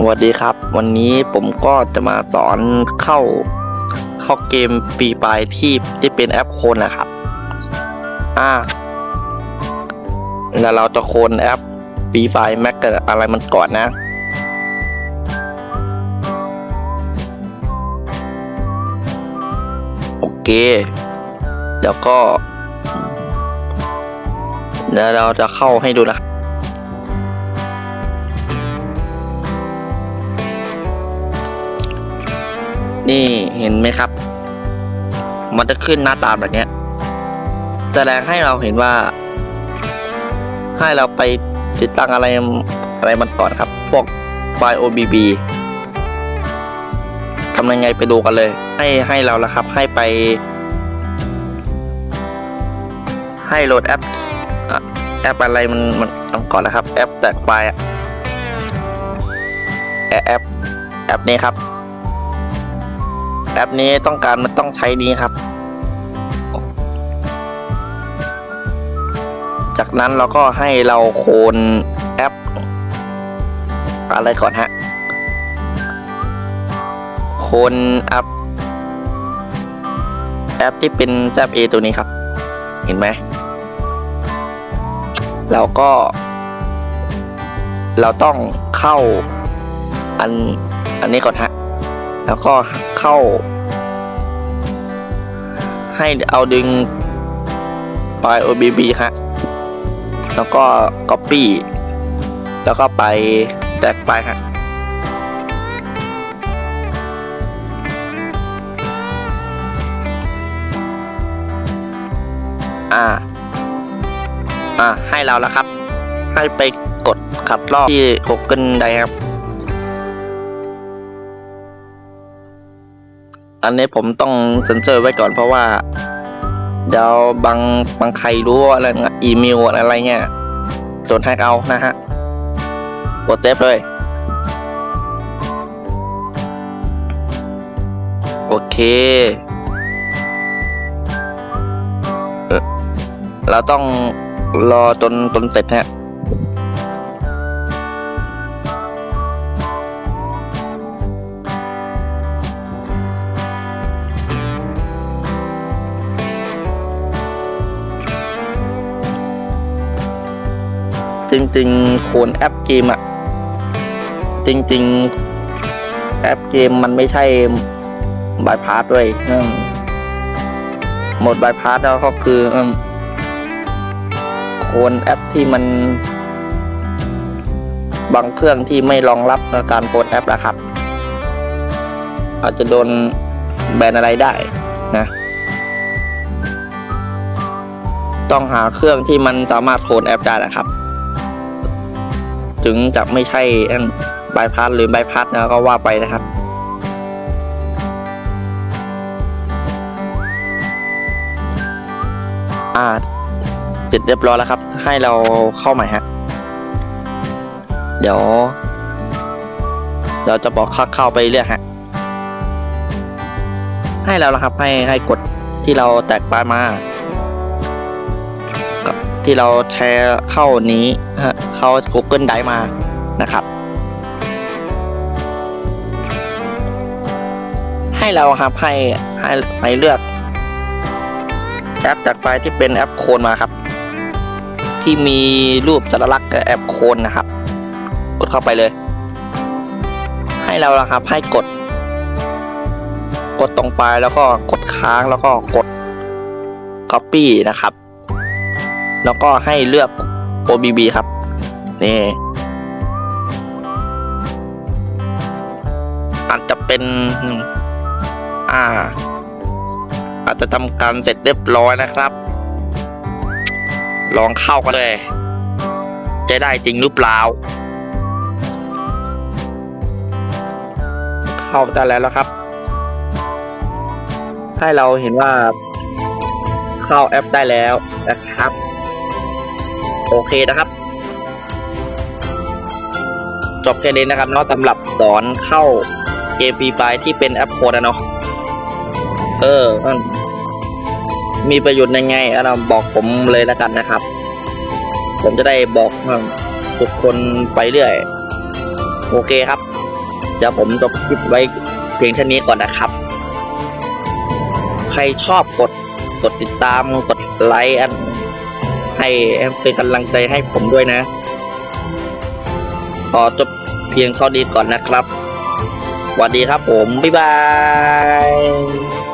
สวัสดีครับ วันนี้ผมก็จะมาสอนเข้าเข้าเกมฟรีไฟที่ที่เป็นแอปโคนนะครับ อ่า แล้วเราจะโคนแอปฟรีไฟแม็กกับอะไรมันก่อนนะ โอเค แล้วก็เดี๋ยวเราจะเข้าให้ดูนะ นี่เห็นไหมครับ มันจะขึ้นหน้าตาแบบนี้แสดงให้เราเห็นว่า ให้เราไปติดตั้งอะไรอะไรมันก่อนครับ พวกไฟล์ OBB ทำยังไงไปดูกันเลย ให้ให้เราละครับ ให้ไป ให้โหลดแอปแอปอะไรมันมันมันก่อนนะครับ แอปแตกไฟล์อะแอปแอปแอปนี้ครับ แอปนี้ต้องการมันต้องใช้นี้ครับ จากนั้นเราก็ให้เราโคนแอป อะไรก่อนฮะ โคนแอปแอปที่เป็นแซบเอตัวนี้ครับ เห็นไหม เราก็ เราต้องเข้าอันอันนี้ก่อนฮะ แล้วก็ เข้า ให้เอาดึงไฟล์ OBB ฮะ แล้วก็ Copy แล้วก็ไปแตกไปฮะอ่า อ่า ให้เราแล้วครับ ให้ไปกดขัดลอกที่ Google ได้ครับ อันนี้ผมต้องเซ็นเซอร์ไว้ก่อนเพราะว่า เดี๋ยวบางบางใครรู้ว่าอะไรนะอีเมลอะไรเงี้ยโดนแฮกเอานะฮะกดเซฟเลย โอเค เราต้องรอจนจนเสร็จฮะ จริง ๆ โคนแอปเกมอะจริง ๆ แอปเกมมันไม่ใช่บายพาสด้วยหมดบายพาสแล้วก็คือโคนแอปที่มัน บางเครื่องที่ไม่รองรับการโคนแอปนะครับ อาจจะโดนแบนอะไรได้นะต้องหาเครื่องที่มันสามารถโคนแอปได้นะครับ ถึงจะไม่ใช่บายพาสหรือบายพาสนะก็ว่าไปนะครับอ่าเสร็จเรียบร้อยแล้วครับ ให้เราเข้าใหม่ฮะ เดี๋ยว เราจะบอกค่าเข้าไปเรื่อยฮะ ให้เราแล้วครับ ให้ให้กดที่เราแตกปลายมา ที่เราแชร์เข้านี้เข้า Google Drive มานะครับ ให้เราครับให้ให้ให้เลือกแอปจากไฟที่เป็นแอปโคนมาครับ ที่มีรูปสัญลักษณ์แอปโคนนะครับ กดเข้าไปเลย ให้เราครับให้กด กดตรงไฟล์แล้วก็กดค้างแล้วก็กด Copy นะครับ แล้วก็ให้เลือก OBB ครับ นี่อาจจะเป็น อ่า อาจจะทำการเสร็จเรียบร้อยนะครับ ลองเข้ากันเลย จะได้จริงหรือเปล่า เข้าได้แล้วครับ ให้เราเห็นว่า เข้าแอปได้แล้วนะครับ โอเคนะครับ จบแค่นี้นะครับเนาะสำหรับสอนเข้าเกมฟรีไฟที่เป็นแอปโคดนะเนาะเออมีประโยชน์ยังไงอะเราบอกผมเลยแล้วกันนะครับ ผมจะได้บอกทุกคนไปเรื่อย โอเคครับ เดี๋ยวผมจบคลิปไว้เพียงเท่านี้ก่อนนะครับ ใครชอบกดกดติดตามกดไลค์ ให้เป็นกำลังใจให้ผมด้วยนะ ขอจบเพียงเท่านี้ก่อนนะครับสวัสดีครับผม บ๊ายบาย